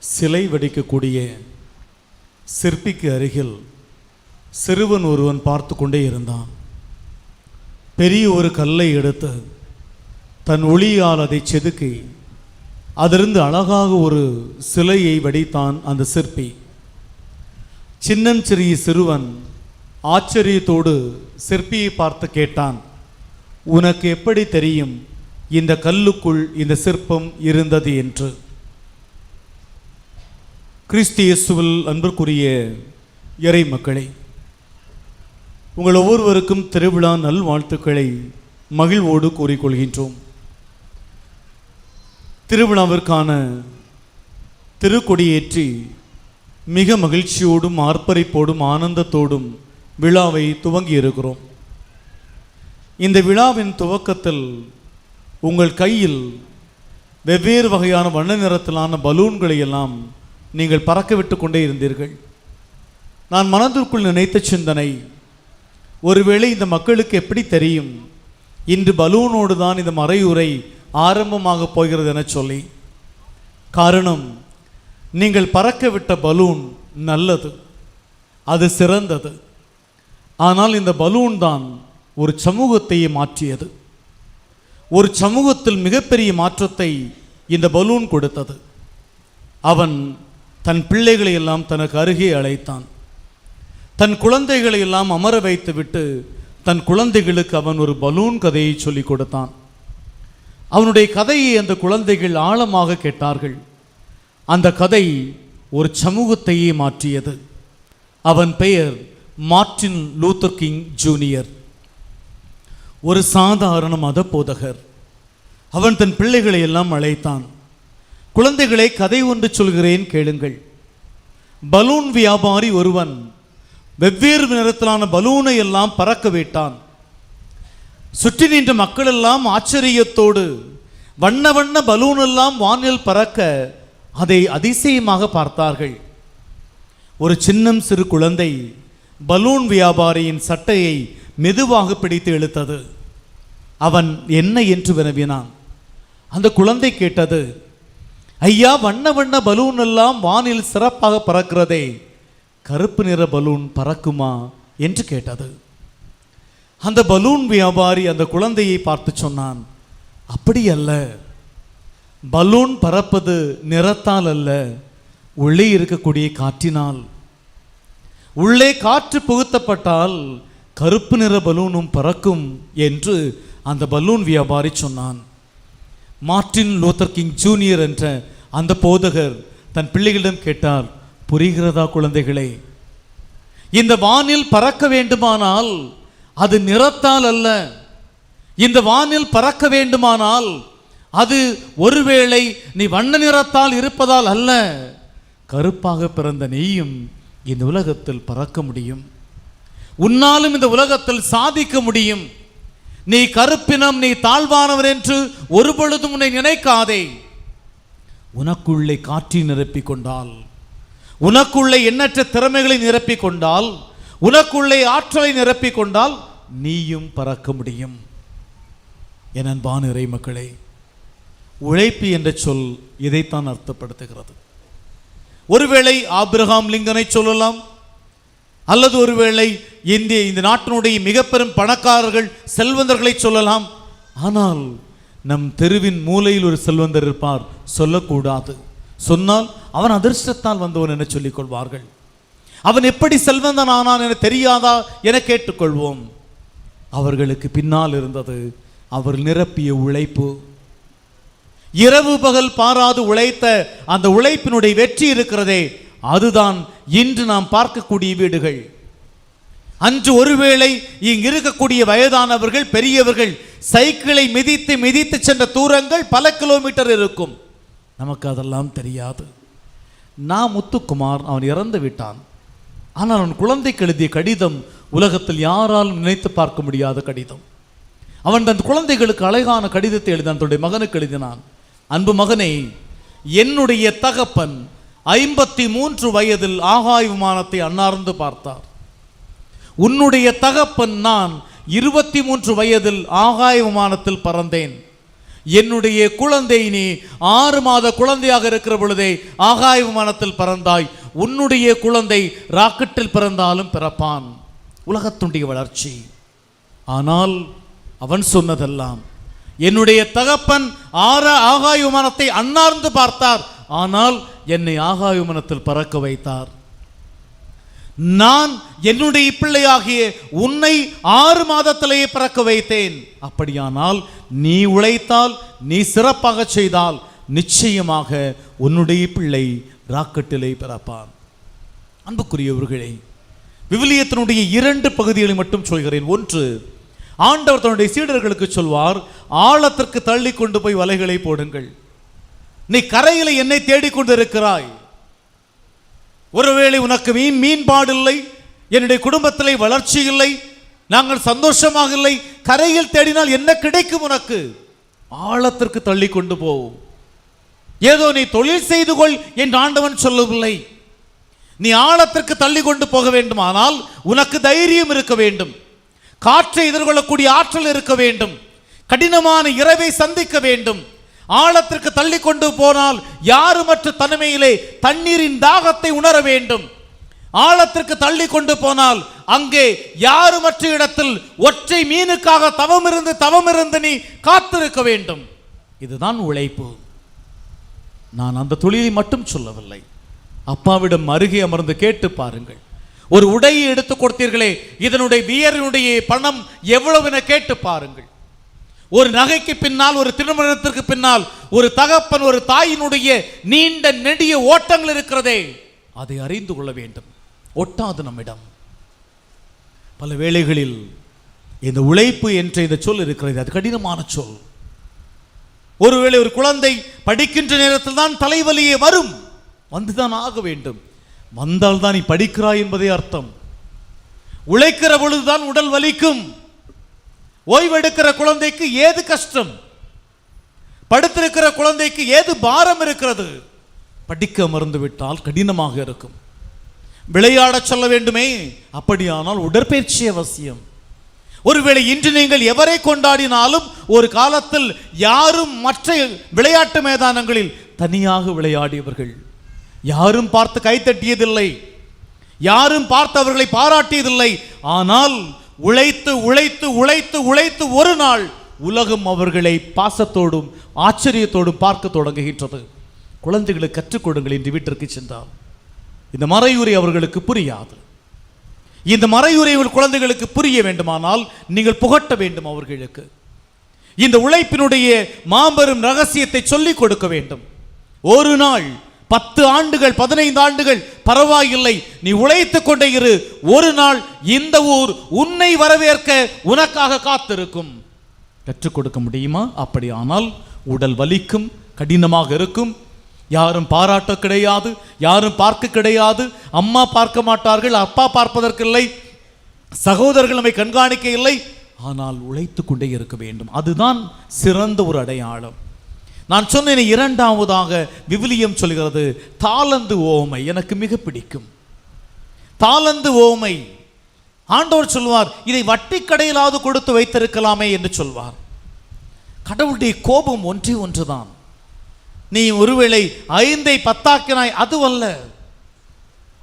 சிலை வடிக்கக்கூடிய சிற்பிக்கு அருகில் சிறுவன் ஒருவன் பார்த்து கொண்டே இருந்தான். பெரிய ஒரு கல்லை எடுத்து தன் ஒளியால் அதை செதுக்கி அதிலிருந்து அழகாக ஒரு சிலையை வடித்தான் அந்த சிற்பி. சின்னஞ்சிறிய சிறுவன் ஆச்சரியத்தோடு சிற்பியை பார்த்து கேட்டான் உனக்கு எப்படி தெரியும் இந்த கல்லுக்குள் இந்த சிற்பம் இருந்தது என்று? கிறிஸ்து இயேசுவில் அன்பிற்குரிய இறை மக்களே உங்கள் ஒவ்வொருவருக்கும் திருவிழா நல்வாழ்த்துக்களை மகிழ்வோடு கூறிக்கொள்கின்றோம். திருவிழாவிற்கான திருக்கொடியேற்றி மிக மகிழ்ச்சியோடும் ஆர்ப்பரிப்போடும் ஆனந்தத்தோடும் விழாவை துவங்கி இருக்கிறோம் இந்த விழாவின் துவக்கத்தில் உங்கள் கையில் வெவ்வேறு வகையான வண்ண நிறத்திலான பலூன்களை எல்லாம் நீங்கள் பறக்க விட்டு கொண்டே இருந்தீர்கள். நான் மனதிற்குள் நினைத்த சிந்தனை ஒருவேளை இந்த மக்களுக்கு எப்படி தெரியும்? இன்று பலூனோடு தான் இந்த மறையுறை ஆரம்பமாக போகிறது என சொல்லி. காரணம் நீங்கள் பறக்க விட்ட பலூன் நல்லது அது சிறந்தது. ஆனால் இந்த பலூன் தான் ஒரு சமூகத்தையே மாற்றியது. ஒரு சமூகத்தில் மிகப்பெரிய மாற்றத்தை இந்த பலூன் கொடுத்தது. அவன் தன் பிள்ளைகளை எல்லாம் தனக்கு அருகே அழைத்தான். தன் குழந்தைகளை எல்லாம் அமர வைத்துவிட்டு தன் குழந்தைகளுக்கு அவன் ஒரு பலூன் கதையை சொல்லிக் கொடுத்தான். அவனுடைய கதையை அந்த குழந்தைகள் ஆழமாக கேட்டார்கள். அந்த கதை ஒரு சமூகத்தையே மாற்றியது. அவன் பெயர் மார்ட்டின் லூத்தர் கிங் ஜூனியர். ஒரு சாதாரண மத போதகர் அவன் தன் பிள்ளைகளை எல்லாம் அழைத்தான். குழந்தைகளை கதை ஒன்று சொல்கிறேன் கேளுங்கள். பலூன் வியாபாரி ஒருவன் வெவ்வேறு நிறத்திலான பலூனை எல்லாம் பறக்க விட்டான். சுற்றி நின்ற மக்கள் எல்லாம் ஆச்சரியத்தோடு வண்ண வண்ண பலூன் எல்லாம் வானில் பறக்க அதை அதிசயமாக பார்த்தார்கள். ஒரு சின்னம் சிறு குழந்தை பலூன் வியாபாரியின் சட்டையை மெதுவாக பிடித்து இழுத்தது. அவன் என்ன என்று வினவினான். அந்த குழந்தை கேட்டது ஐயா வண்ண வண்ண பலூன் எல்லாம் வானில் சிறப்பாக பறக்கிறதே. கருப்பு நிற பலூன் பறக்குமா என்று கேட்டது. அந்த பலூன் வியாபாரி அந்த குழந்தையை பார்த்து சொன்னான் அப்படி அல்ல. பலூன் பறப்பது நிறத்தால் அல்ல உள்ளே இருக்கக்கூடிய காற்றினால். உள்ளே காற்று புகுத்தப்பட்டால் கருப்பு நிற பலூனும் பறக்கும் என்று அந்த பலூன் வியாபாரி சொன்னான். மார்டின் லூத்தர் கிங் ஜூனியர் என்ற அந்த போதகர் தன் பிள்ளைகளிடம் கேட்டார் புரிகிறதா குழந்தைகளே? இந்த வானில் பறக்க வேண்டுமானால் அது நிறத்தால் அல்ல. இந்த வானில் பறக்க வேண்டுமானால் அது ஒருவேளை நீ வண்ண நிறத்தால் இருப்பதால் அல்ல. கருப்பாக பிறந்த நீயும் இந்த உலகத்தில் பறக்க முடியும். உன்னாலும் இந்த உலகத்தில் சாதிக்க முடியும். நீ கருப்பினம் நீ தாழ்வானவர் என்று ஒரு பொழுதும் உன்னை நினைக்காதே. உனக்குள்ளே காற்றி நிரப்பிக் கொண்டால் உனக்குள்ளே எண்ணற்ற திறமைகளை நிரப்பிக் கொண்டால் உனக்குள்ளே ஆற்றலை நிரப்பிக் கொண்டால் நீயும் பறக்க முடியும். என் அன்பான இறை மக்களே உழைப்பு என்ற சொல் இதைத்தான் அர்த்தப்படுத்துகிறது. ஒருவேளை ஆபிரகாம் லிங்கனை சொல்லலாம் அல்லது ஒருவேளை இந்திய இந்த நாட்டினுடைய மிக பெரும் பணக்காரர்கள் செல்வந்தர்களை சொல்லலாம். ஆனால் நம் தெருவின் மூலையில் ஒரு செல்வந்தர் இருப்பார். சொல்லக்கூடாது. சொன்னால் அவன் அதிர்ஷ்டத்தால் வந்தவன் என சொல்லிக் கொள்வார்கள் அவன் எப்படி செல்வந்தன் ஆனான் என தெரியாதா என கேட்டுக்கொள்வோம். அவர்களுக்கு பின்னால் இருந்தது அவர் நிரப்பிய உழைப்பு. இரவு பகல் பாராது உழைத்த அந்த உழைப்பினுடைய வெற்றி இருக்கிறதே. அதுதான் இன்று நாம் பார்க்கக்கூடிய வீடுகள். அன்று ஒருவேளை இங்கு இருக்கக்கூடிய வயதானவர்கள் பெரியவர்கள் சைக்கிளை மிதித்து மிதித்து சென்ற தூரங்கள் பல கிலோமீட்டர் இருக்கும். நமக்கு அதெல்லாம் தெரியாது. நான் முத்துக்குமார் அவன் இறந்து விட்டான். ஆனால் அவன் குழந்தைக்கு எழுதிய கடிதம் உலகத்தில் யாராலும் நினைத்து பார்க்க முடியாத கடிதம். அவன் தன் குழந்தைகளுக்கு அழகான கடிதத்தை எழுதினான். தன்னுடைய மகனுக்கு எழுதினான். அன்பு மகனே என்னுடைய தகப்பன் ஐம்பத்தி மூன்று வயதில் ஆகாய விமானத்தை அன்னார்ந்து பார்த்தார். உன்னுடைய தகப்பன் நான் இருபத்தி மூன்று வயதில் ஆகாய விமானத்தில் பறந்தேன். என்னுடைய குழந்தை நீ ஆறு மாத குழந்தையாக இருக்கிற பொழுதே ஆகாய விமானத்தில் பறந்தாய். உன்னுடைய குழந்தை ராக்கெட்டில் பிறந்தாலும் பிறப்பான். உலகத்துடைய வளர்ச்சி. ஆனால் அவன் சொன்னதெல்லாம் என்னுடைய தகப்பன் ஆற ஆகாய விமானத்தை அன்னார்ந்து பார்த்தார். ஆனால் என்னை ஆகாவிமனத்தில் பறக்க வைத்தார். நான் என்னுடைய பிள்ளையாகிய உன்னை ஆறு மாதத்திலேயே பிறக்க வைத்தேன். அப்படியானால் நீ உழைத்தால் நீ சிறப்பாக செய்தால் நிச்சயமாக உன்னுடைய பிள்ளை ராக்கெட்டிலே பிறப்பான். அன்புக்குரியவர்களே விவிலியத்தினுடைய இரண்டு பகுதிகளை மட்டும் சொல்கிறேன். ஒன்று ஆண்டவர் தன்னுடைய சீடர்களுக்கு சொல்வார் ஆழத்திற்கு தள்ளி கொண்டு போய் வலைகளை போடுங்கள். நீ கரையில் என்னை தேடிக்கொண்டிருக்கிறாய். ஒருவேளை உனக்கு மீன் மீன்பாடு இல்லை என்னுடைய குடும்பத்தில் வளர்ச்சி இல்லை நாங்கள் சந்தோஷமாக இல்லை கரையில் தேடினால் என்ன கிடைக்கும் உனக்கு? ஆழத்திற்கு தள்ளி கொண்டு போவோம் ஏதோ நீ தொழில் செய்து கொள் என்று ஆண்டவன் சொல்லவில்லை நீ ஆழத்திற்கு தள்ளி கொண்டு போக வேண்டுமானால் உனக்கு தைரியம் இருக்க வேண்டும். காற்றை எதிர்கொள்ளக்கூடிய ஆற்றல் இருக்க வேண்டும். கடினமான இரவை சந்திக்க வேண்டும். ஆழத்திற்கு தள்ளி கொண்டு போனால் யாருமற்ற தனிமையிலே தண்ணீரின் தாகத்தை உணர வேண்டும்? ஆழத்திற்கு தள்ளி கொண்டு போனால் அங்கே யாருமற்ற இடத்தில் ஒற்றை மீனுக்காக தவம் இருந்து தவம் இருந்து நீ காத்திருக்க வேண்டும்? இதுதான் உழைப்பு. நான் அந்த தொழிலை மட்டும் சொல்லவில்லை. அப்பாவிடம் அருகே அமர்ந்து கேட்டு பாருங்கள். ஒரு உடையை எடுத்து கொடுத்தீர்களே இதனுடைய வியரினுடைய பணம் எவ்வளவு என கேட்டு பாருங்கள். ஒரு நகைக்கு பின்னால் ஒரு திருமணத்திற்கு பின்னால் ஒரு தகப்பன் ஒரு தாயினுடைய நீண்ட நெடிய ஓட்டங்கள் இருக்கிறதே. அதை அறிந்து கொள்ள வேண்டும். ஒட்டாது நம்மிடம். பல வேளைகளில் இந்த உழைப்பு என்ற இந்த சொல் இருக்கிறது. அது கடினமான சொல். ஒருவேளை ஒரு குழந்தை படிக்கின்ற நேரத்தில் தான் தலைவலியே வரும். வந்துதான் ஆக வேண்டும். வந்தால் தான் நீ படிக்கிறாய் என்பதே அர்த்தம். உழைக்கிற பொழுதுதான் உடல் வலிக்கும். ஓய்வெடுக்கிற குழந்தைக்கு ஏது கஷ்டம்? படுத்திருக்கிற குழந்தைக்கு ஏது பாரம் இருக்கிறது? படிக்க மறந்து விட்டால் கடினமாக இருக்கும். விளையாடச் சொல்ல வேண்டுமே? அப்படியானால் உடற்பயிற்சி அவசியம். ஒருவேளை இன்று நீங்கள் எவரை கொண்டாடினாலும் ஒரு காலத்தில் யாரும் மற்ற விளையாட்டு மைதானங்களில் தனியாக விளையாடியவர்கள். யாரும் பார்த்து கைத்தட்டியதில்லை யாரும் பார்த்து அவர்களை பாராட்டியதில்லை. ஆனால் உழைத்து உழைத்து உழைத்து உழைத்து ஒரு நாள் உலகம் அவர்களை பாசத்தோடும் ஆச்சரியத்தோடும் பார்க்க தொடங்குகின்றது. குழந்தைகளுக்கு கற்றுக் கொடுங்கள் என்று வீட்டிற்கு சென்றார். இந்த மறையுரை அவர்களுக்கு புரியாது. இந்த மறையுரை உங்கள் குழந்தைகளுக்கு புரிய வேண்டுமானால் நீங்கள் புகட்ட வேண்டும் அவர்களுக்கு. இந்த உழைப்பினுடைய மாபெரும் ரகசியத்தை சொல்லிக் கொடுக்க வேண்டும். ஒரு நாள் பத்து ஆண்டுகள் பதினைந்து ஆண்டுகள் பரவாயில்லை. நீ உழைத்துக் கொண்டே இரு. ஒரு நாள் இந்த ஊர் உன்னை வரவேற்க உனக்காக காத்திருக்கும். கற்றுக் கொடுக்க முடியுமா? அப்படியானால் உடல் வலிக்கும் கடினமாக இருக்கும். யாரும் பாராட்ட கிடையாது யாரும் பார்க்க கிடையாது. அம்மா பார்க்க மாட்டார்கள் அப்பா பார்ப்பதற்கில்லை. சகோதரர்கள் நம்மை கண்காணிக்க இல்லை. ஆனால் உழைத்து கொண்டே இருக்க வேண்டும். அதுதான் சிறந்த ஒரு அடையாளம். நான் சொன்னேன் இரண்டாவதாக விவிலியம் சொல்கிறது தாளந்து ஓமை எனக்கு மிக பிடிக்கும். தாளந்து ஓமை. ஆண்டவர் சொல்வார் இதை வட்டி கடையிலாவது கொடுத்து வைத்திருக்கலாமே என்று சொல்வார். கடவுளுடைய கோபம் ஒன்றே ஒன்றுதான். நீ ஒருவேளை ஐந்தை பத்தாக்கினாய் அதுவல்ல.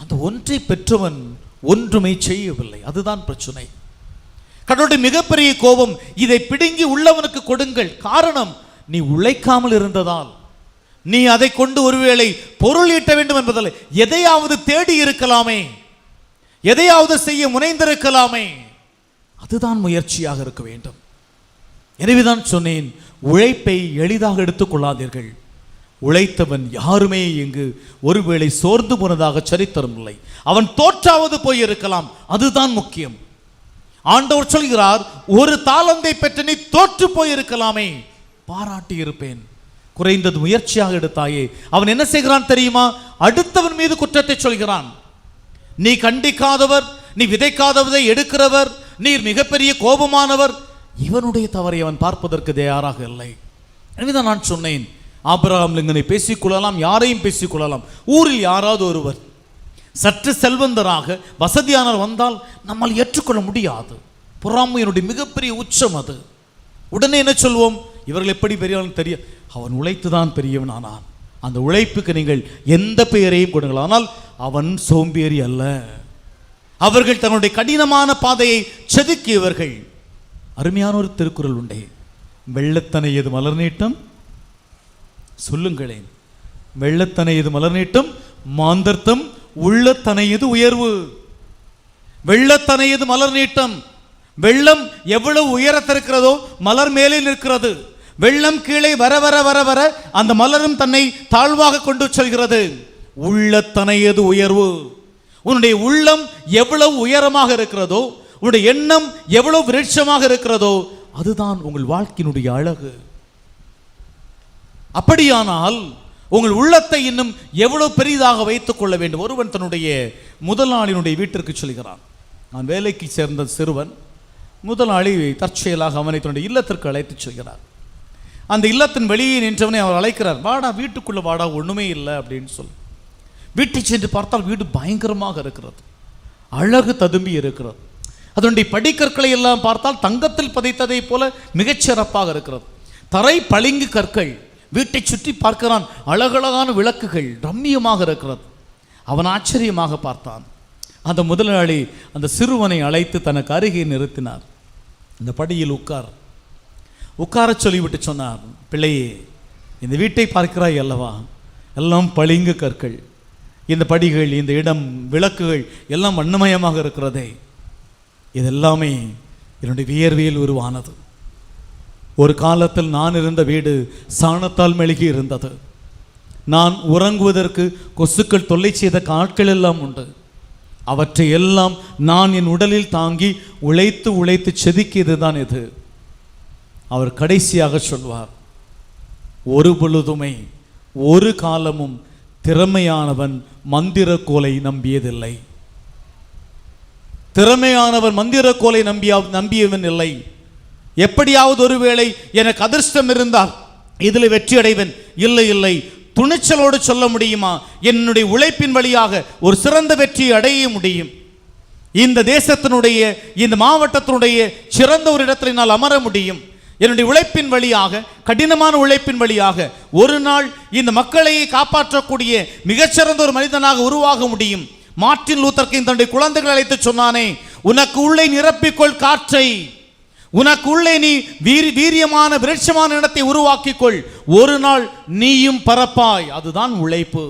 அந்த ஒன்றை பெற்றவன் ஒன்றுமே செய்யவில்லை. அதுதான் பிரச்சனை. கடவுளுடைய மிகப்பெரிய கோபம் இதை பிடுங்கி உள்ளவனுக்கு கொடுங்கள். காரணம் நீ உழைக்காமல் இருந்ததால் நீ அதை கொண்டு ஒருவேளை பொருள் ஈட்ட வேண்டும் என்பதில் எதையாவது தேடி இருக்கலாமே எதையாவது செய்ய முனைந்திருக்கலாமே அதுதான் முயற்சியாக இருக்க வேண்டும். எனவேதான் சொன்னேன் உழைப்பை எளிதாக எடுத்துக்கொள்ளாதீர்கள் உழைத்தவன் யாருமே இங்கு ஒருவேளை சோர்ந்து போனதாக சரித்திரம் இல்லை. அவன் தோற்றாவது போயிருக்கலாம் அதுதான் முக்கியம். ஆண்டவர் சொல்கிறார் ஒரு தாளந்தை பெற்ற நீ தோற்று போயிருக்கலாமே பாராட்டி இருப்பேன் குறைந்தது முயற்சியாக எடுத்தாயே. அவன் என்ன செய்கிறான் தெரியுமா? அடுத்தவன் மீது குற்றத்தை சொல்கிறான். நீ கண்டிக்காதவர் நீ விதைக்காதவதை எடுக்கிறவர் நீர் மிகப்பெரிய கோபமானவர். இவனுடைய தவறை அவன் பார்ப்பதற்கு தயாராக இல்லை. எனவேதான் நான் சொன்னேன் ஆபிரகாம் லிங்கனை பேசிக்கொள்ளலாம் யாரையும் பேசிக்கொள்ளலாம். ஊரில் யாராவது ஒருவர் சற்று செல்வந்தராக வசதியானவர் வந்தால் நம்மால் ஏற்றுக்கொள்ள முடியாது. பொறாமையினுடைய மிகப்பெரிய உச்சம் அது. உடனே என்ன சொல்வோம்? இவர்கள் எப்படி பெரியவன் தெரிய அவன் உழைத்து தான் பெரியவன் ஆனான் அந்த உழைப்புக்கு நீங்கள் எந்த பெயரையும் கொடுங்கள். ஆனால் அவன் சோம்பேறி அல்ல. அவர்கள் தங்களுடைய கடினமான பாதையை செதுக்கியவர்கள். அருமையான ஒரு திருக்குறள் உண்டே. வெள்ளத்தனை எது மலர் நீட்டம்? சொல்லுங்களேன். வெள்ளத்தனை எது மலர் நீட்டம்? மாந்தர்த்தம். உள்ளத்தனையது உயர்வு? வெள்ளத்தனையது மலர் நீட்டம்? வெள்ளம் எவ்வளவு உயரத்திருக்கிறதோ மலர் மேலே நிற்கிறது. வெள்ளம் கீழே வர வர வர வர அந்த மலரும் தன்னை தாழ்வாக கொண்டு செல்கிறது. உள்ளத்தனையது உயர்வு? உன்னுடைய உள்ளம் எவ்வளவு உயரமாக இருக்கிறதோ உன்னுடைய எண்ணம் எவ்வளவு விருட்சமாக இருக்கிறதோ அதுதான் உங்கள் வாழ்க்கையினுடைய அழகு. அப்படியானால் உங்கள் உள்ளத்தை இன்னும் எவ்வளவு பெரிதாக வைத்துக் கொள்ள வேண்டும்? ஒருவன் தன்னுடைய முதலாளியினுடைய வீட்டிற்கு சொல்கிறான். நான் வேலைக்கு சேர்ந்த சிறுவன் முதலாளி தற்செயலாக அவனை தன்னுடைய இல்லத்திற்கு அழைத்துச் செல்கிறார். அந்த இல்லத்தின் வெளியே நின்றவனை அவர் அழைக்கிறார். வாடா வீட்டுக்குள்ளே வாடா ஒன்றுமே இல்லை அப்படின்னு சொல்லி. வீட்டை சென்று பார்த்தால் வீடு பயங்கரமாக இருக்கிறது. அழகு ததும்பி இருக்கிறது. அதனுடைய படிக்கற்களை எல்லாம் பார்த்தால் தங்கத்தில் பதைத்ததை போல மிகச்சிறப்பாக இருக்கிறது. தரை பளிங்கு கற்கள் வீட்டை சுற்றி பார்க்கிறான். அழகழகான விளக்குகள் ரம்மியமாக இருக்கிறது. அவன் ஆச்சரியமாக பார்த்தான். அந்த முதலாளி அந்த சிறுவனை அழைத்து தனக்கு அருகே நிறுத்தினார். இந்த படியில் உட்கார். உட்காரச் சொல்லிவிட்டு சொன்னார் பிள்ளையே இந்த வீட்டை பார்க்கிறாய் அல்லவா? எல்லாம் பளிங்கு கற்கள். இந்த படிகள் இந்த இடம் விளக்குகள் எல்லாம் வண்ணமயமாக இருக்கிறதே. இதெல்லாமே என்னுடைய வியர்வியல் உருவானது. ஒரு காலத்தில் நான் இருந்த வீடு சாணத்தால் மெழுகி இருந்தது. நான் உறங்குவதற்கு கொசுக்கள் தொல்லை செய்த காட்கள் எல்லாம் உண்டு. அவற்றை எல்லாம் நான் என் உடலில் தாங்கி உழைத்து உழைத்து செதுக்கியது தான் இது. அவர் கடைசியாக சொல்வார் ஒரு பொழுதுமே ஒரு காலமும் திறமையானவன் மந்திர கோலை நம்பியதில்லை. திறமையானவன் மந்திர கோலை நம்பியா நம்பியவன் இல்லை. எப்படியாவது ஒருவேளை எனக்கு அதிர்ஷ்டம் இருந்தால் இதில் வெற்றி அடைவன் இல்லை இல்லை. துணிச்சலோடு சொல்ல முடியுமா? என்னுடைய உழைப்பின் வழியாக ஒரு சிறந்த வெற்றி அடைய முடியும். இந்த தேசத்தினுடைய இந்த மாவட்டத்தினுடைய சிறந்த ஒரு இடத்தில் என்னால் அமர முடியும். என்னுடைய உழைப்பின் வழியாக கடினமான உழைப்பின் வழியாக ஒரு நாள் இந்த மக்களை காப்பாற்றக்கூடிய மிகச்சிறந்த ஒரு மனிதனாக உருவாக முடியும். மார்ட்டின் லூத்தர் தன்னுடைய குழந்தைகள் அழைத்து சொன்னானே உனக்கு உள்ளே நிரப்பிக்கொள் காற்றை. உனக்கு உள்ளே நீ வீரி வீரியமான விருட்சமான இடத்தை உருவாக்கிக்கொள். ஒரு நாள் நீயும் பரப்பாய் அதுதான் உழைப்பு.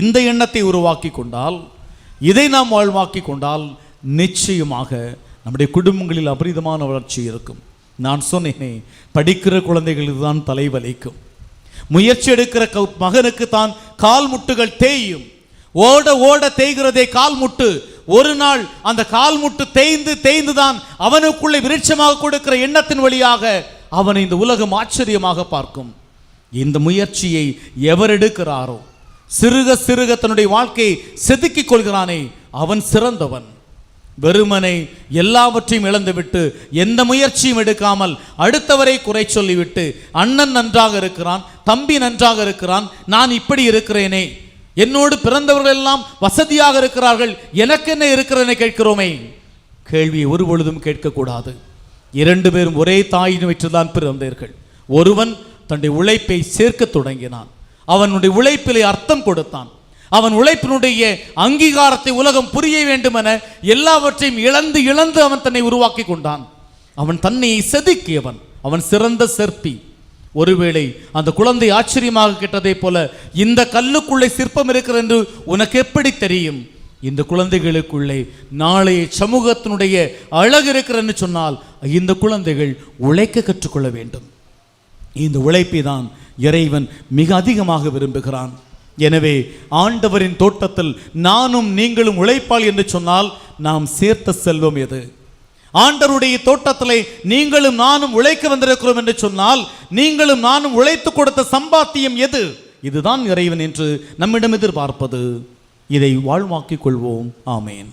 இந்த எண்ணத்தை உருவாக்கி கொண்டால் இதை நாம் வாழ்வாக்கி கொண்டால் நிச்சயமாக நம்முடைய குடும்பங்களில் அபரிதமான வளர்ச்சி இருக்கும். நான் சொன்னேனே படிக்கிற குழந்தைகளுக்கு தான் தலை வலிக்கும் முயற்சி எடுக்கிற க- மகனுக்கு தான் கால் முட்டுகள் தேயும். ஓட ஓட தேய்கிறதே கால் முட்டு. ஒரு நாள் அந்த கால் முட்டு தேய்ந்து தேய்ந்து தான் அவனுக்குள்ளே விருட்சமாக கொடுக்கிற எண்ணத்தின் வழியாக அவனை இந்த உலகம் ஆச்சரியமாக பார்க்கும். இந்த முயற்சியை எவர் எடுக்கிறாரோ? சிறுக சிறுக தன்னுடைய வாழ்க்கையை செதுக்கிக் கொள்கிறானே அவன் சிறந்தவன். வெறுமனை எல்லாவற்றையும் இழந்துவிட்டு எந்த முயற்சியும் எடுக்காமல் அடுத்தவரை குறை சொல்லிவிட்டு அண்ணன் நன்றாக இருக்கிறான் தம்பி நன்றாக இருக்கிறான் நான் இப்படி இருக்கிறேனே என்னோடு பிறந்தவர்கள் எல்லாம் வசதியாக இருக்கிறார்கள் எனக்கு என்ன இருக்கிறேன்னு கேட்கிறோமே. கேள்வியை ஒரு பொழுதும் கேட்கக்கூடாது. இரண்டு பேரும் ஒரே தாயின் வயிற்றுதான் பிறந்தீர்கள். ஒருவன் தன்னுடைய உழைப்பை சேர்க்கத் தொடங்கினான். அவனுடைய உழைப்பிலே அர்த்தம் கொடுத்தான். அவன் உழைப்பினுடைய அங்கீகாரத்தை உலகம் புரிய வேண்டும் என எல்லாவற்றையும் இழந்து இழந்து அவன் தன்னை உருவாக்கி கொண்டான். அவன் தன்னை செதுக்கியவன். அவன் சிறந்த சிற்பி. ஒருவேளை அந்த குழந்தை ஆச்சரியமாக கேட்டதை போல இந்த கல்லுக்குள்ளே சிற்பம் இருக்கிறது என்று உனக்கு எப்படி தெரியும்? இந்த குழந்தைகளுக்குள்ளே நாளைய சமூகத்தினுடைய அழகு இருக்கிறன்னு சொன்னால் இந்த குழந்தைகள் உழைக்க கற்றுக்கொள்ள வேண்டும். இந்த உழைப்பை தான் இறைவன் மிக அதிகமாக விரும்புகிறான். எனவே ஆண்டவரின் தோட்டத்தில் நானும் நீங்களும் உழைப்பாள் என்று சொன்னால் நாம் சேர்த்த செல்வம் எது? ஆண்டவருடைய தோட்டத்திலே நீங்களும் நானும் உழைக்க வந்திருக்கிறோம் என்று சொன்னால் நீங்களும் நானும் உழைத்து கொடுத்த சம்பாத்தியம் எது? இதுதான் இறைவன் என்று நம்மிடம் எதிர்பார்ப்பது. இதை வாழ்வாக்கிக் கொள்வோம். ஆமேன்.